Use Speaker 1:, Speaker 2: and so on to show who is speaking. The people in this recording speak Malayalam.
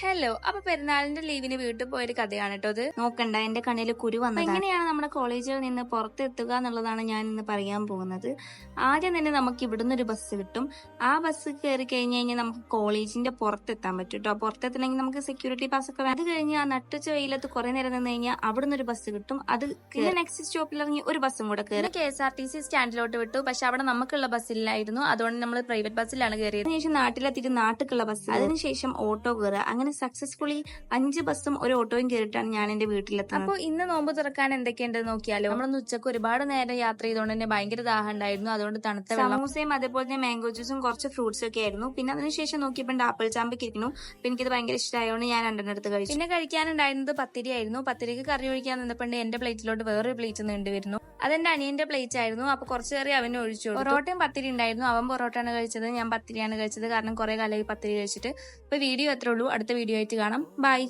Speaker 1: ഹലോ അപ്പൊ പെരുന്നാളിന്റെ ലീവിന് വീട്ടിൽ പോയൊരു കഥയാണ് കേട്ടോ അത്
Speaker 2: നോക്കണ്ട എന്റെ കണ്ണിൽ കുരു വന്നത്
Speaker 1: എങ്ങനെയാണ് നമ്മുടെ കോളേജിൽ നിന്ന് പുറത്തെത്തുക എന്നുള്ളതാണ് ഞാൻ ഇന്ന് പറയാൻ പോകുന്നത്. ആദ്യം തന്നെ നമുക്ക് ഇവിടുന്ന് ഒരു ബസ് കിട്ടും. ആ ബസ് കയറി കഴിഞ്ഞ് കഴിഞ്ഞാൽ നമുക്ക് കോളേജിന്റെ പുറത്തെത്താൻ പറ്റും കേട്ടോ പുറത്തെത്തണമെങ്കിൽ നമുക്ക് സെക്യൂരിറ്റി പാസ് ഒക്കെ. അത് കഴിഞ്ഞ് ആ നട്ടുച്ച വെയിലത്ത് കുറെ നേരം നിന്ന് കഴിഞ്ഞാൽ അവിടുന്ന് ഒരു ബസ് കിട്ടും. അത് നെക്സ്റ്റ് സ്റ്റോപ്പിൽ ഇറങ്ങി ഒരു ബസ്സും കൂടെ കയറി K S R T C സ്റ്റാൻഡിലോട്ട് വിട്ടു. പക്ഷെ അവിടെ നമുക്കുള്ള ബസ് ഇല്ലായിരുന്നു. അതുകൊണ്ട് നമ്മൾ പ്രൈവറ്റ് ബസ്സിലാണ് കയറിയത് അതിനുശേഷം നാട്ടിലെത്തിയിട്ട് നാട്ടിലുള്ള ബസ് അതിനുശേഷം ഓട്ടോ കയറുക അങ്ങനെ സക്സസ്ഫുള്ളി അഞ്ച് ബസ്സും ഒരു ഓട്ടോയും കയറിയിട്ടാണ് ഞാൻ എന്റെ വീട്ടിലെത്തുന്നത് അപ്പോൾ ഇന്ന് നോമ്പ് തുറക്കാൻ എന്തൊക്കെയുണ്ട് നോക്കിയാലോ? നമ്മളൊന്ന് ഉച്ചയ്ക്ക് ഒരുപാട് നേരം യാത്ര ചെയ്തുകൊണ്ട് തന്നെ ഭയങ്കര ദാഹം ഉണ്ടായിരുന്നു. അതുകൊണ്ട് തണുത്ത സമൂസയും അതേപോലെ തന്നെ മാംഗോ ജ്യൂസും കുറച്ച് ഫ്രൂട്ട്സ് ഒക്കെ ആയിരുന്നു. പിന്നെ അതിനുശേഷം നോക്കിയപ്പോൾ ആപ്പിൾ ചാമ്പ് ഇരിക്കുന്നു പിന്നെ എനിക്കത് ഭയങ്കര ഇഷ്ടമായതുകൊണ്ട് ഞാൻ രണ്ടെണ്ണം എടുത്ത് കഴിച്ചു. പിന്നെ കഴിക്കാനുണ്ടായിരുന്നത് പത്തിരി ആയിരുന്നു. പത്തിരിക്ക് കറി ഒഴിക്കാൻ നിന്നപ്പോൾ എന്റെ പ്ലേറ്റിലോട്ട് വേറൊരു പ്ലേറ്റ് നീണ്ടു വരുന്നു അതെന്റെ അനിയന്റെ പ്ലേറ്റ് ആയിരുന്നു. അപ്പൊ കുറച്ച് കറി അവന് ഒഴിച്ചു. പൊറോട്ടയും പത്തിരി ഉണ്ടായിരുന്നു. അവൻ പൊറോട്ടയാണ് കഴിച്ചത് ഞാൻ പത്തിരിയാണ് കഴിച്ചത്. കാരണം കുറെ കാലമായി പത്തിരി കഴിച്ചിട്ട്. ഇപ്പൊ വീഡിയോ എത്ര ഉള്ളൂ. അടുത്ത വീഡിയോ ആയിട്ട് കാണാം. ബൈ.